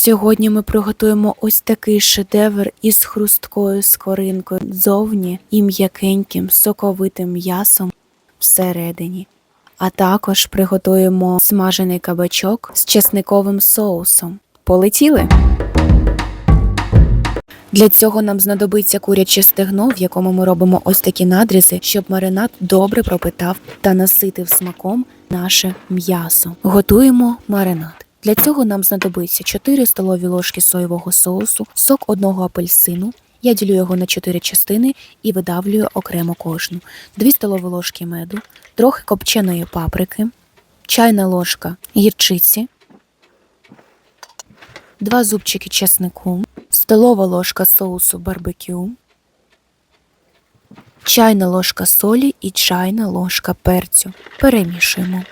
Сьогодні ми приготуємо ось такий шедевр із хрусткою скоринкою зовні і м'якеньким соковитим м'ясом всередині. А також приготуємо смажений кабачок з чесниковим соусом. Полетіли! Для цього нам знадобиться куряче стегно, в якому ми робимо ось такі надрізи, щоб маринад добре пропитав та наситив смаком наше м'ясо. Готуємо маринад. Для цього нам знадобиться 4 столові ложки соєвого соусу, сок одного апельсину. Я ділю його на 4 частини і видавлюю окремо кожну. 2 столові ложки меду, трохи копченої паприки, чайна ложка гірчиці, 2 зубчики чеснику, столова ложка соусу барбекю, чайна ложка солі і чайна ложка перцю. Перемішуємо.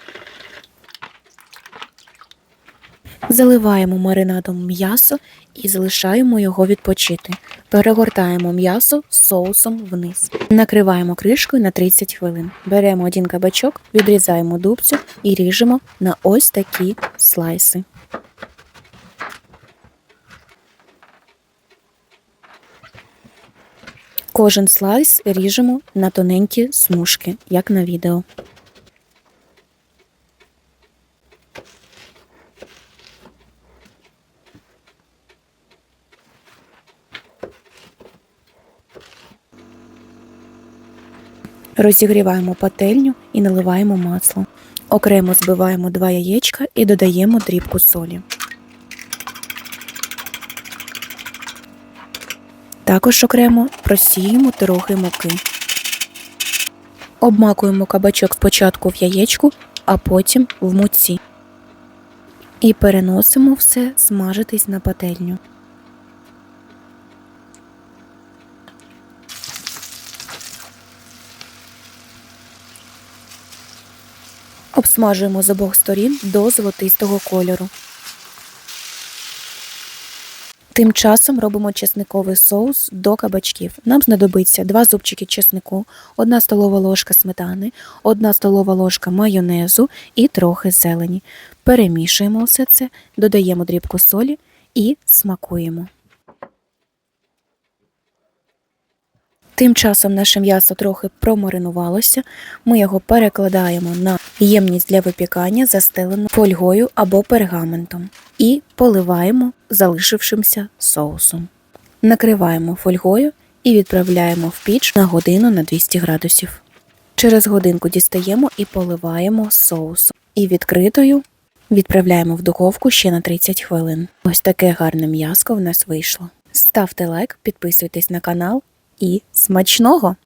Заливаємо маринадом м'ясо і залишаємо його відпочити. Перегортаємо м'ясо соусом вниз. Накриваємо кришкою на 30 хвилин. Беремо один кабачок, відрізаємо дубцю і ріжемо на ось такі слайси. Кожен слайс ріжемо на тоненькі смужки, як на відео. Розігріваємо пательню і наливаємо масло. Окремо збиваємо два яєчка і додаємо дрібку солі. Також окремо просіємо трохи муки. Обмакуємо кабачок спочатку в яєчку, а потім в муці. І переносимо все смажитись на пательню. Обсмажуємо з обох сторін до золотистого кольору. Тим часом робимо чесниковий соус до кабачків. Нам знадобиться 2 зубчики чеснику, 1 столова ложка сметани, 1 столова ложка майонезу і трохи зелені. Перемішуємо все це, додаємо дрібку солі і смакуємо. Тим часом наше м'ясо трохи промаринувалося. Ми його перекладаємо на ємність для випікання, застелену фольгою або пергаментом, і поливаємо залишившимся соусом. Накриваємо фольгою і відправляємо в піч на годину на 200 градусів. Через годинку дістаємо і поливаємо соусом. І відкритою відправляємо в духовку ще на 30 хвилин. Ось таке гарне м'яско в нас вийшло. Ставте лайк, підписуйтесь на канал і смачного!